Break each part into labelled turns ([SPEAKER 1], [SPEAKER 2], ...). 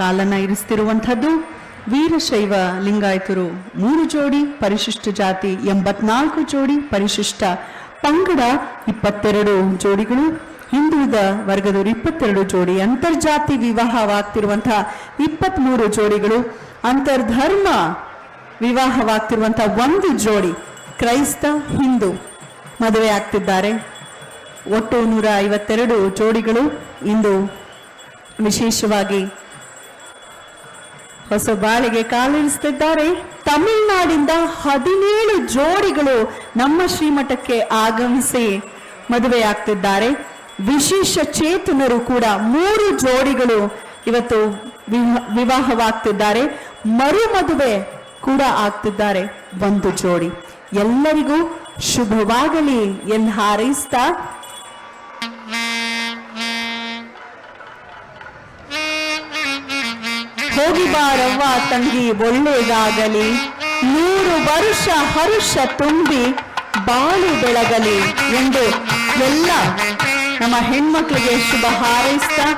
[SPEAKER 1] ಕಾಲನ್ನ ಇರಿಸ್ತಿರುವಂಥದ್ದು, ವೀರಶೈವ ಲಿಂಗಾಯತರು ಮೂರು ಜೋಡಿ ಪರಿಶಿಷ್ಟ ಜಾತಿ, ಎಂಬತ್ನಾಲ್ಕು ಜೋಡಿ ಪರಿಶಿಷ್ಟ ಪಂಗಡ ಇಪ್ಪತ್ತೆರಡು ಜೋಡಿಗಳು, ಹಿಂದುಳಿದ ವರ್ಗದವರು ಇಪ್ಪತ್ತೆರಡು ಜೋಡಿ ಅಂತರ್ಜಾತಿ ವಿವಾಹವಾಗ್ತಿರುವಂತಹ ಇಪ್ಪತ್ಮೂರು ಜೋಡಿಗಳು, ಅಂತರ್ಧರ್ಮ ವಿವಾಹವಾಗ್ತಿರುವಂತಹ ಒಂದು ಜೋಡಿ ಕ್ರೈಸ್ತ ಹಿಂದೂ ಮದುವೆ ಆಗ್ತಿದ್ದಾರೆ. ಒಟ್ಟು ನೂರ ಐವತ್ತೆರಡು ಜೋಡಿಗಳು ಇಂದು ವಿಶೇಷವಾಗಿ ಹೊಸ ಬಾಳಿಗೆ ಕಾಲಿರಿಸುತ್ತಿದ್ದಾರೆ ತಮಿಳುನಾಡಿಂದ ಹದಿನೇಳು ಜೋಡಿಗಳು ನಮ್ಮ ಶ್ರೀಮಠಕ್ಕೆ ಆಗಮಿಸಿ ಮದುವೆಯಾಗ್ತಿದ್ದಾರೆ ವಿಶೇಷ ಚೇತನರು ಕೂಡ ಮೂರು ಜೋಡಿಗಳು ಇವತ್ತು ವಿವ- ವಿವಾಹವಾಗ್ತಿದ್ದಾರೆ. ಮರು ಮದುವೆ ಕೂಡ ಆಗ್ತಿದ್ದಾರೆ ಒಂದು ಜೋಡಿ. ಎಲ್ಲರಿಗೂ ಶುಭವಾಗಲಿ ಎಂದು ಹಾರೈಸ್ತಾ ಹೋಗಿ ಬಾರವ್ವ ತಂಗಿ ಒಳ್ಳೆಯದಾಗಲಿ ನೂರು ವರ್ಷ ಹರುಷ ತುಂಬಿ ಬಾಳು ಬೆಳಗಲಿ ಎಂದು ಎಲ್ಲ ನಮ್ಮ ಹೆಣ್ಮಕ್ಳಿಗೆ ಶುಭ ಹಾರೈಸ್ತಾ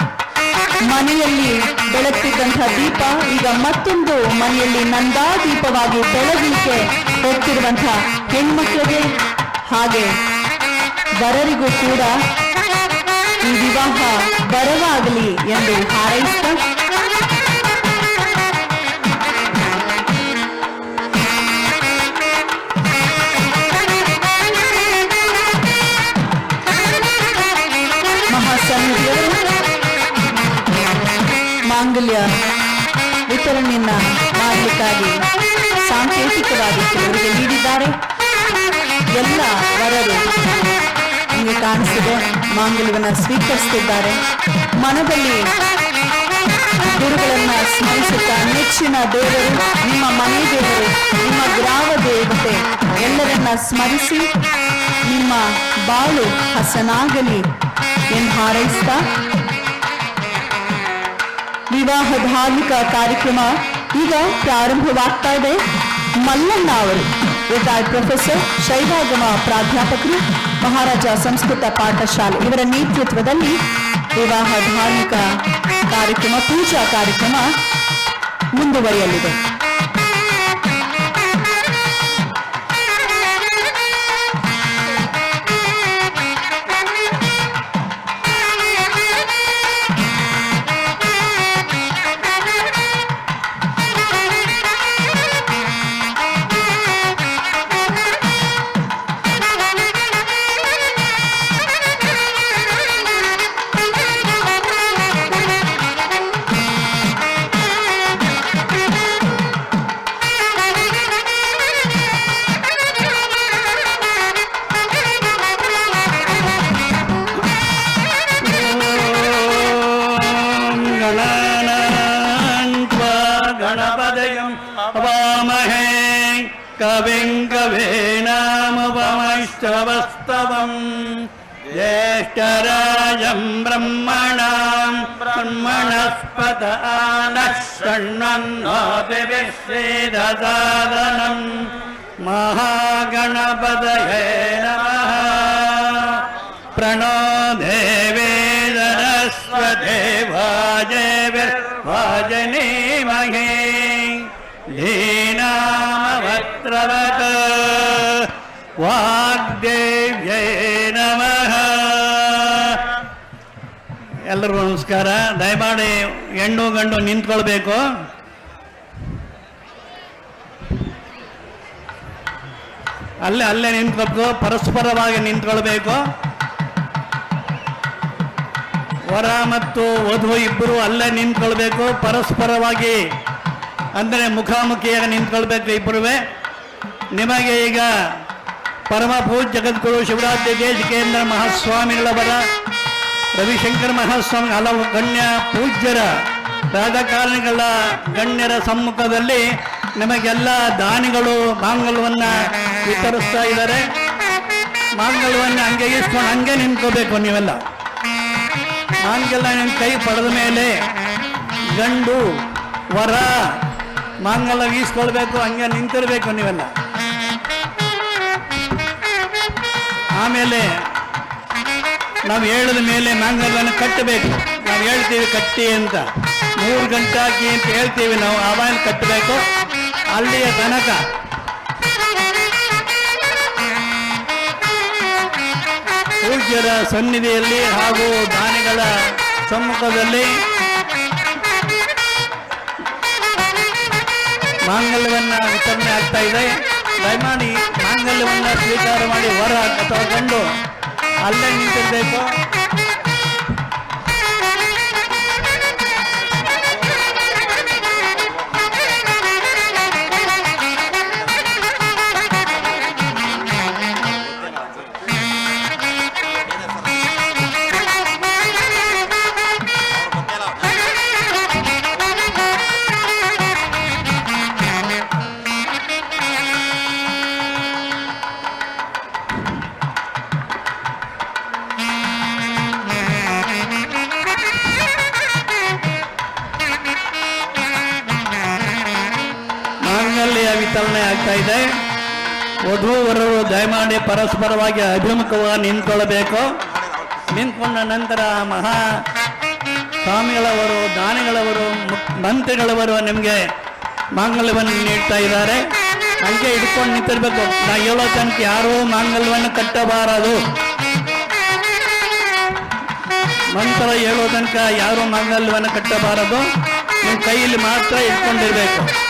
[SPEAKER 1] ಮನೆಯಲ್ಲಿ ಬೆಳಗ್ತಿದ್ದಂಥ ದೀಪ ಈಗ ಮತ್ತೊಂದು ಮನೆಯಲ್ಲಿ ನಂದಾ ದೀಪವಾಗಿ ಬೆಳಗಲಿಕ್ಕೆ ಹೋಗ್ತಿರುವಂಥ ಹೆಣ್ಮಕ್ಳಿಗೆ ಹಾಗೆ ಬರರಿಗೂ ಕೂಡ ಈ ವಿವಾಹ ಬರವಾಗಲಿ ಎಂದು ಹಾರೈಸ್ತಾ ನೀಡಿದ್ದಾರೆ ಎಲ್ಲ ವರರು ನಿಮಗೆ ಕಾಣಿಸಿದೆ. ಮಾಂಗಲ್ಯವನ್ನು ಸ್ವೀಕರಿಸುತ್ತಿದ್ದಾರೆ. ಮನದಲ್ಲಿ ಗುರುಗಳನ್ನ ಸ್ಮರಿಸುತ್ತಾ ನೆಚ್ಚಿನ ದೇವರು, ನಿಮ್ಮ ಮನೆ ದೇವರು, ನಿಮ್ಮ ಗ್ರಾಮ ದೇವತೆ, ಎಲ್ಲರನ್ನ ಸ್ಮರಿಸಿ ನಿಮ್ಮ ಬಾಳು ಹಸನಾಗಲಿ ಎಂದು ಹಾರೈಸ್ತಾ ವಿವಾಹ ಧಾರ್ಮಿಕ ಕಾರ್ಯಕ್ರಮ ಈಗ ಪ್ರಾರಂಭವಾಗ್ತಾ ಇದೆ. ಮಲ್ಲಣ್ಣ ಅವರು. ರಿಟೈರ್ಡ್ ಪ್ರೊಫೆಸರ್, ಶೈವಾಗಮ ಪ್ರಾಧ್ಯಾಪಕರು, ಮಹಾರಾಜ ಸಂಸ್ಕೃತ ಪಾಠಶಾಲೆ. ಇವರ ನೇತೃತ್ವದಲ್ಲಿ ವಿವಾಹ ಧಾರ್ಮಿಕ ಕಾರ್ಯಕ್ರಮ, ಪೂಜಾ ಕಾರ್ಯಕ್ರಮ ಮುಂದುವರಿಯಲಿದೆ.
[SPEAKER 2] गणपदयम् अवामहे कविम् कवेनामुपमश्रवस्तवम् ज्येष्ठराजम् ब्रह्मणाम् ब्रह्मणस्पत नः शृण्वन्नोति विश्वेदसादनम् महागणपतये नमः प्रणो देवे सरस्वदेवाजविर्वाजनीमहे लीनामवत्रवत् ವಾಗ್ದೇವ್ಯೈ ನಮಃ ಎಲ್ಲರಿಗೂ ನಮಸ್ಕಾರ ದಯಮಾಡಿ ಹೆಣ್ಣು ಗಂಡು ನಿಂತ್ಕೊಳ್ಬೇಕು ಅಲ್ಲೇ ಅಲ್ಲೇ ನಿಂತ್ಕೊಳ್ಬೇಕು ಪರಸ್ಪರವಾಗಿ ನಿಂತ್ಕೊಳ್ಬೇಕು ವರ ಮತ್ತು ವಧು ಇಬ್ಬರು ಅಲ್ಲೇ ನಿಂತ್ಕೊಳ್ಬೇಕು ಪರಸ್ಪರವಾಗಿ ಅಂದರೆ ಮುಖಾಮುಖಿಯಾಗಿ ನಿಂತ್ಕೊಳ್ಬೇಕು ಇಬ್ಬರುವೆ. ನಿಮಗೆ ಈಗ ಪರಮ ಪೂಜ ಜಗದ್ಗುರು ಶಿವರಾತ್ರಿ ದೇಶಿಕೇಂದ್ರ ಮಹಾಸ್ವಾಮಿಗಳವರ, ರವಿಶಂಕರ್ ಮಹಾಸ್ವಾಮಿ ಹಲವು ಗಣ್ಯ ಪೂಜ್ಯರ, ರಾಜಕಾರಣಿಗಳ ಗಣ್ಯರ ಸಮ್ಮುಖದಲ್ಲಿ ನಿಮಗೆಲ್ಲ ದಾನಿಗಳು ಮಾಂಗಲ್ಯವನ್ನು ವಿತರಿಸ್ತಾ ಇದ್ದಾರೆ. ಮಾಂಗಲ್ಯವನ್ನು ಹಂಗೆ ಇಸ್ಕೊಂಡು ಹಂಗೆ ನಿಂತ್ಕೋಬೇಕು ನೀವೆಲ್ಲ. ಮಾಂಗಲ್ಯ ನಿಮ್ಮ ಕೈ ಪಡೆದ ಮೇಲೆ ಗಂಡು, ವರ ಮಾಂಗಲ್ಯ ಈಸ್ಕೊಳ್ಬೇಕು, ಹಂಗೆ ನಿಂತಿರ್ಬೇಕು ನೀವೆಲ್ಲ. ಆಮೇಲೆ ನಾವು ಹೇಳಿದ ಮೇಲೆ ಮಾಂಗಲ್ಯವನ್ನು ಕಟ್ಟಬೇಕು. ನಾವು ಹೇಳ್ತೀವಿ ಕಟ್ಟಿ ಅಂತ. ಮೂರು ಗಂಟೆ ಹಾಕಿ ಅಂತ ಹೇಳ್ತೀವಿ ನಾವು ಆವಾಯನ ಕಟ್ಟಬೇಕು. ಅಲ್ಲಿಯ ತನಕ. ಪೂಜ್ಯರ ಸನ್ನಿಧಿಯಲ್ಲಿ ಹಾಗೂ ದಾನಿಗಳ ಸಮ್ಮುಖದಲ್ಲಿ ಮಾಂಗಲ್ಯವನ್ನ ವಿತರಣೆ ಆಗ್ತಾ ಇದೆ. ದಯಮಾಡಿ ಮಾಂಗಲ್ಯವನ್ನ ಸ್ವೀಕಾರ ಮಾಡಿ ಹೊರ ಅಥವಾ ಗಂಡು ಅಲ್ಲೇ ನಿಂತಿರ್ಬೇಕು. ವಿತರಣೆ ಆಗ್ತಾ ಇದೆ. ವಧುವರರು ದಯಮಾಡಿ ಪರಸ್ಪರವಾಗಿ ಅಭಿಮುಖವಾಗಿ ನಿಂತ್ಕೊಳ್ಳಬೇಕು ನಿಂತ್ಕೊಂಡ ನಂತರ ಮಹಾ ಸ್ವಾಮಿಗಳವರು, ದಾನಿಗಳವರು, ಮಂತ್ರಿಗಳವರು ನಿಮಗೆ ಮಾಂಗಲ್ಯವನ್ನು ನೀಡ್ತಾ ಇದ್ದಾರೆ. ಹಂಗೆ ಇಟ್ಕೊಂಡು ನಿಂತಿರ್ಬೇಕು. ನಾ ಹೇಳೋ ತನಕ ಯಾರೂ ಮಾಂಗಲ್ಯವನ್ನು ಕಟ್ಟಬಾರದು. ಮಂತ್ರ ಹೇಳೋ ತನಕ ಯಾರೂ ಮಾಂಗಲ್ಯವನ್ನು ಕಟ್ಟಬಾರದು. ನಿಮ್ಮ ಕೈಯಲ್ಲಿ ಮಾತ್ರ ಇಟ್ಕೊಂಡಿರ್ಬೇಕು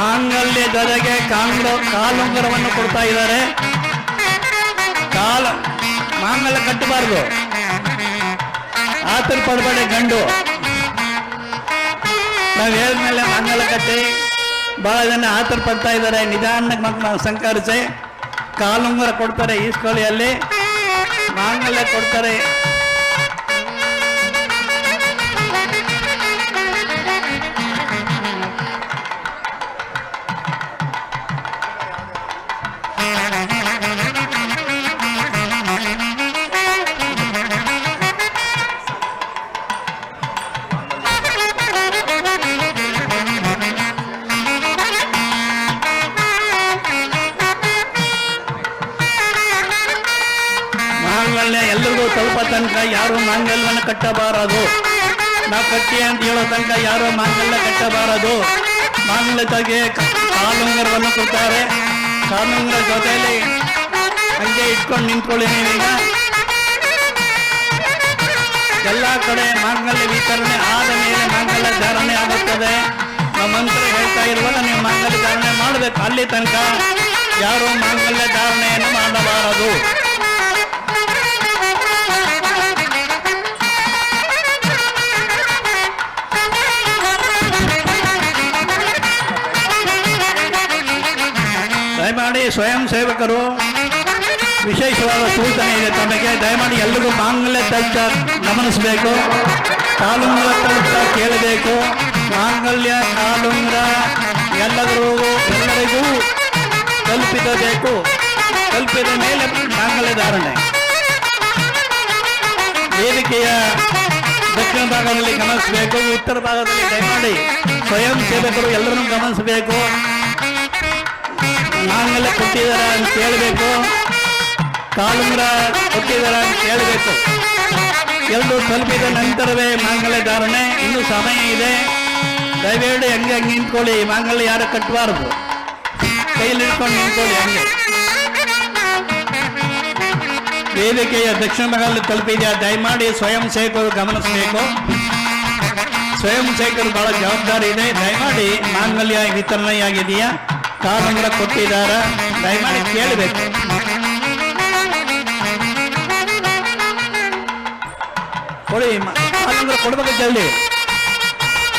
[SPEAKER 2] ಮಾಂಗಲ್ಯ ಜೊತೆಗೆ ಕಾಂಗ್ರ ಕಾಲುಂಗರವನ್ನು ಕೊಡ್ತಾ ಇದ್ದಾರೆ. ಕಾಲ ಮಾಂಗಲ್ಯ ಕಟ್ಟಬಾರ್ದು. ಆತರ ಪಡಬೇಡಿ ಗಂಡು. ನಾವು ಹೇಳಿದ್ಮೇಲೆ ಮಾಂಗಲ್ಯ ಕಟ್ಟಿ, ಬಹಳ ಜನ ಆತರ ಪಡ್ತಾ ಇದ್ದಾರೆ. ನಿಧಾನಕ್ಕೆ ಮಕ್ಕಳು ಸಂಕರಿಸಿ, ಕಾಲುಂಗರ ಕೊಡ್ತಾರೆ ಈಸ್ಕೊಳ್ಳಿಯಲ್ಲಿ ಮಾಂಗಲ್ಯ ಕೊಡ್ತಾರೆ. ತನಕ ಯಾರು ಮಾಂಗಲ್ಯವನ್ನು ಕಟ್ಟಬಾರದು? ನಾವು ಕಟ್ಟಿ ಅಂತ ಹೇಳೋ ತನಕ ಯಾರು ಮಾಂಗಲ್ಯ ಕಟ್ಟಬಾರದು? ಮಾಂಗಲ್ಯ ಜೊತೆಗೆ ಕಾಲುಂಗರವನ್ನು ಕೊಡ್ತಾರೆ. ಕಾಲುಂಗರ ಜೊತೆಯಲ್ಲಿ ಹಂಗೆ ಇಟ್ಕೊಂಡು ನಿಂತ್ಕೊಳ್ಳಿ ನೀವೀಗ. ಎಲ್ಲ ಕಡೆ ಮಾಂಗಲ್ಯ ವಿತರಣೆ ಆದ ಮೇಲೆ ಮಾಂಗಲ್ಯ ಧಾರಣೆ ಆಗುತ್ತದೆ. ನಮ್ಮ ಮಂತ್ರ ಹೇಳ್ತಾ ಇರುವಾಗ ನೀವು ಮಾಂಗಲ್ಯ ಧಾರಣೆ ಮಾಡಬೇಕು. ಅಲ್ಲಿ ತನಕ ಯಾರು ಮಾಂಗಲ್ಯ ಧಾರಣೆಯನ್ನು ಮಾಡಬಾರದು. ಸ್ವಯಂ ಸೇವಕರು ವಿಶೇಷವಾದ ಸೂಚನೆ ಇದೆ ತಮಗೆ. ದಯಮಾಡಿ ಎಲ್ಲರಿಗೂ ಮಾಂಗಲ್ಯ ತಜ್ಜ ಗಮನಿಸಬೇಕು ಕಾಲುಂಗ್ರ ತಜ್ಜ ಕೇಳಬೇಕು. ಮಾಂಗಲ್ಯ, ಕಾಲುಂಗ್ರ ಎಲ್ಲರಿಗೂ ಎಲ್ಲರಿಗೂ ಕಲ್ಪಿಸಬೇಕು. ಕಲ್ಪಿದ ಮೇಲೆ ಮಾಂಗಲ್ಯ ಧಾರಣೆ. ವೇದಿಕೆಯ ದಕ್ಷಿಣ ಭಾಗದಲ್ಲಿ ಗಮನಿಸಬೇಕು. ಉತ್ತರ ಭಾಗದಲ್ಲಿ ದಯಮಾಡಿ ಸ್ವಯಂ ಸೇವಕರು ಎಲ್ಲರನ್ನೂ ಗಮನಿಸಬೇಕು. ಮಾಂಗಲ್ಯ ಕೊಟ್ಟಿದಾರ ಅಂತ ಕೇಳಬೇಕು. ಕಾಲುಂಗ್ರ ಕೊಟ್ಟಿದಾರ ಅಂತ ಕೇಳಬೇಕು. ಎರಡು ತಲುಪಿದ ನಂತರವೇ ಮಾಂಗಲ್ಯ ಧಾರಣೆ. ಇನ್ನೂ ಸಮಯ ಇದೆ. ದಯವೇಳಿ ಹೆಂಗೆ ಹಂಗೆ ನಿಂತ್ಕೊಳ್ಳಿ. ಮಾಂಗಲ್ಯ ಯಾರು ಕಟ್ಟಬಾರ್ದು ಕೈಯಲ್ಲಿ ಹಿಡ್ಕೊಂಡು ನಿಂತ್ಕೊಳ್ಳಿ ಹಂಗೆ. ವೇದಿಕೆಯ ದಕ್ಷಿಣ ಭಾಗದಲ್ಲಿ ತಲುಪಿದೆಯಾ? ದಯಮಾಡಿ ಸ್ವಯಂ ಸೇವಕರು ಗಮನಿಸಬೇಕು. ಸ್ವಯಂ ಸೇವಕರು ಬಹಳ ಜವಾಬ್ದಾರಿ ಇದೆ. ದಯಮಾಡಿ ಮಾಂಗಲ್ಯ ವಿತರಣೆಯಾಗಿದೆಯಾ? ಕಾಲುಂಗರ ಕೊಟ್ಟಿದ್ದಾರ ದಯಮಾಡಿ ಕೇಳಬೇಕು. ಕೊಡಿ ಮ- ಕಾಲುಂಗರ ಕೊಡ್ಬೇಕು ಜಲ್ದಿ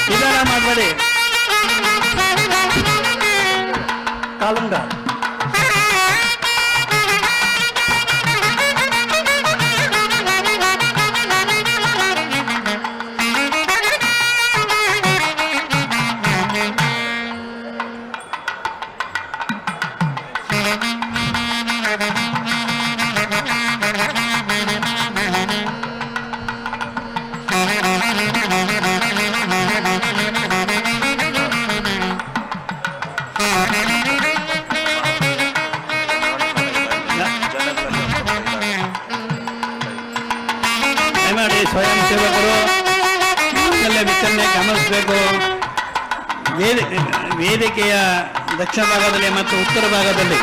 [SPEAKER 2] ನಿಧಾನ ಮಾಡಬೇಡಿ. ಕಾಲುಂಗ ಗಮನಿಸಬೇಕು. ವೇದಿಕೆಯ ದಕ್ಷಿಣ ಭಾಗದಲ್ಲಿ ಮತ್ತು ಉತ್ತರ ಭಾಗದಲ್ಲಿ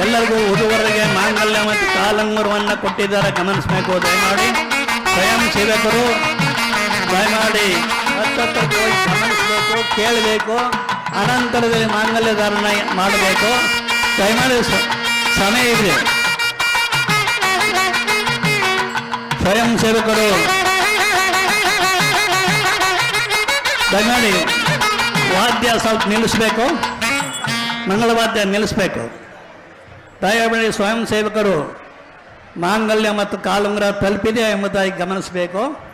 [SPEAKER 2] ಎಲ್ಲರಿಗೂ ಉದುವರೆಗೆ ಮಾಂಗಲ್ಯ ಮತ್ತು ಕಾಲಂಗುರವನ್ನು ಕೊಟ್ಟಿದ್ದಾರೆ. ಗಮನಿಸಬೇಕು, ದಯಮಾಡಿ. ಸ್ವಯಂ ಸೇವಕರು, ದಯಮಾಡಿ. ಹತ್ತತ್ತಕ್ಕೆ ಹೋಗಿ ಗಮನಿಸಬೇಕು, ಕೇಳಬೇಕು. ಅನಂತರದಲ್ಲಿ ಮಾಂಗಲ್ಯ ಧಾರಣ ಮಾಡಬೇಕು. ದಯಮಾಡಿ ಸಮಯ ಇದೆ. ಸ್ವಯಂ ಸೇವಕರು. ದಯಮಾಡಿ ವಾದ್ಯ ಸ್ವಲ್ಪ ನಿಲ್ಲಿಸಬೇಕು. ಮಂಗಳವಾದ್ಯ ನಿಲ್ಲಿಸಬೇಕು. ದಯಮಾಡಿ ಸ್ವಯಂ ಸೇವಕರು ಮಾಂಗಲ್ಯ ಮತ್ತು ಕಾಲುಂಗ್ರ ತಲುಪಿದೆ ಎಂಬುದಾಗಿ ಗಮನಿಸಬೇಕು.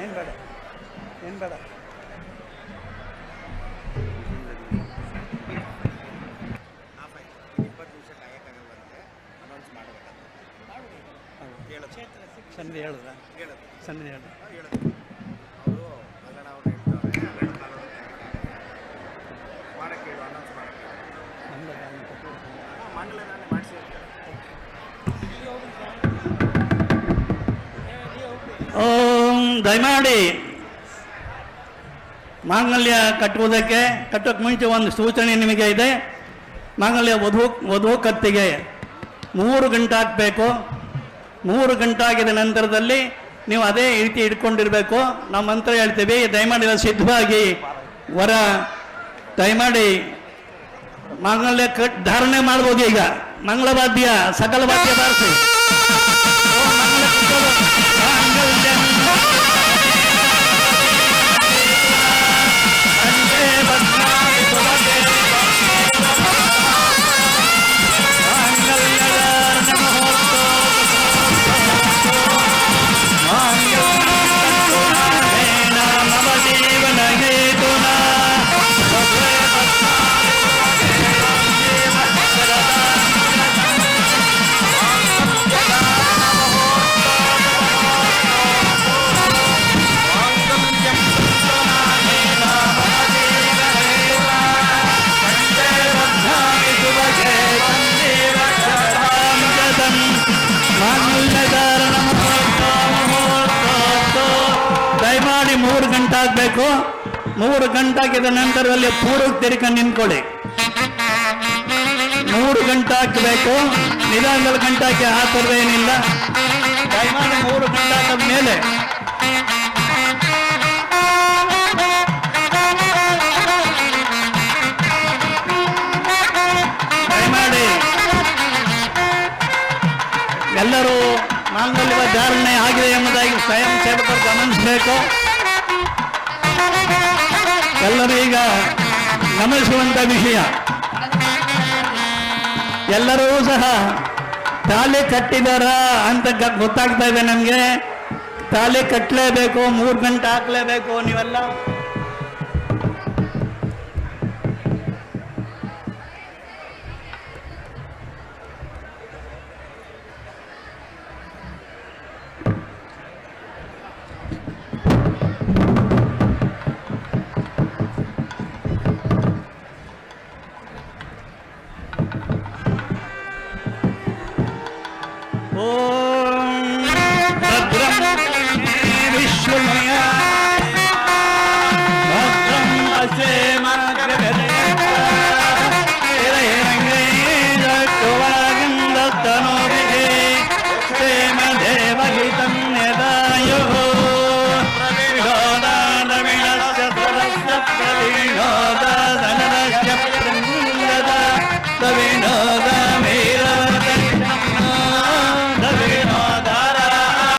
[SPEAKER 2] ಏನು ಬೇಡ ಏನು ಬೇಡ. ಸಣ್ಣ ಹೇಳಿದ್ರ? ಸಣ್ಣ ಹೇಳಿದ್ರ? ಓಂ, ದಯಮಾಡಿ ಮಾಂಗಲ್ಯ ಕಟ್ಟುವುದಕ್ಕೆ ಕಟ್ಟೋಕ್ಕೆ ಮುಂಚೆ ಒಂದು ಸೂಚನೆ ನಿಮಗೆ ಇದೆ. ಮಾಂಗಲ್ಯ ವಧು ವಧು ಕತ್ತಿಗೆ ಮೂರು ಗಂಟೆ ಹಾಕಬೇಕು ಮೂರು ಗಂಟೆ ಆಗಿದ ನಂತರದಲ್ಲಿ ನೀವು ಅದೇ ರೀತಿ ಇಟ್ಕೊಂಡಿರಬೇಕು. ನಾವು ಮಂತ್ರ ಹೇಳ್ತೀವಿ, ದಯಮಾಡಿ ಸಿದ್ಧವಾಗಿ ವರ, ದಯಮಾಡಿ ಮಾಂಗಲ್ಯ ಕಟ್, ಧಾರಣೆ ಮಾಡ್ಬೋದು ಈಗ. ಮಂಗಳವಾದ್ಯ, ಸಕಲ ವಾದ್ಯ ಬಾರಿಸಿ. ಆಗಬೇಕು? ಮೂರು ಗಂಟೆ ಆಗಿದ ನಂತರದಲ್ಲಿ ಪೂರ್ವಕ್ಕೆ ತಿರ್ಕೊಂಡು ನಿಂತ್ಕೊಳ್ಳಿ. ಮೂರು ಗಂಟೆ ಹಾಕಬೇಕು ನಿಧಾನದಲ್ಲಿ ಗಂಟಾಕಿ ಹಾಕೋದೇನಿಲ್ಲ ದಯಮಾಡಿ ಮೂರು ಗಂಟೆ ಹಾಕಿದ ಮೇಲೆ. ದಯಮಾಡಿ ಎಲ್ಲರೂ ಮಾಂಗಲ್ಯ ಧಾರಣೆ ಆಗಿದೆ ಎಂಬುದಾಗಿ ಸ್ವಯಂ ಸೇವಕರು ಗಮನಿಸಬೇಕು. ಎಲ್ಲರೂ ಈಗ ಗಮನಿಸುವಂತ ವಿಷಯ. ಎಲ್ಲರೂ ಸಹ ತಾಲಿ ಕಟ್ಟಿದಾರ ಅಂತ ಗೊತ್ತಾಗ್ತಾ ಇದೆ ನಮಗೆ. ತಾಲಿ ಕಟ್ಟಲೇಬೇಕು ಮೂರು ಗಂಟೆ ಹಾಕ್ಲೇಬೇಕು ನೀವೆಲ್ಲ.